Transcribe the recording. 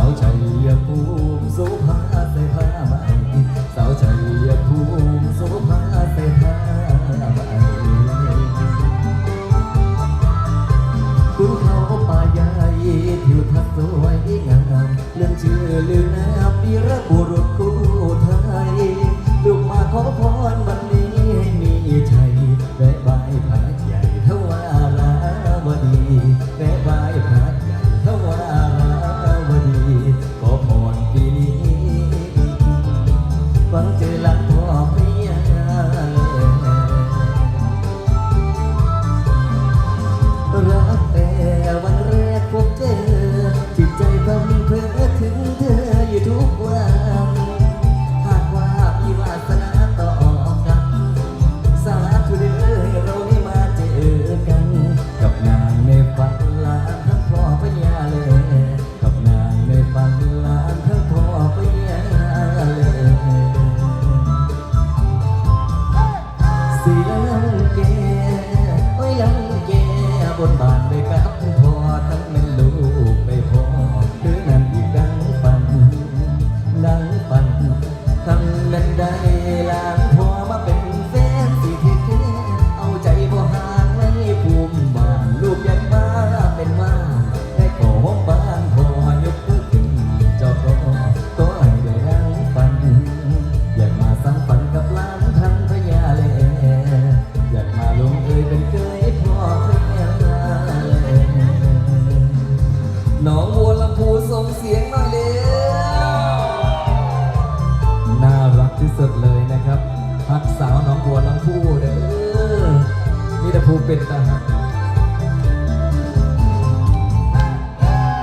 าวชัยภูมิโสภาเส่ผ้าไหมสาวชัยภูมิโสภาเส่ผ้าไหมคุณเขาป่าใหญ่ทิวทัศน์สวยงามเรื่องชื่อลือนามวีรบุ ฟังเสีลังแกโอ้ยลังแกบนบานไปกับพอทั้งแม่ลูกไปพ่อหรือนั่นอีกดังฝัน ดังฝันทำนั้นได้ลาง น้องบัวลำพูส่งเสียงหน่อยเลยน่ารักที่สุดเลยนะครับพักสาวน้องบัวลำพูเด้อมีแต่พูเป็นตาหัก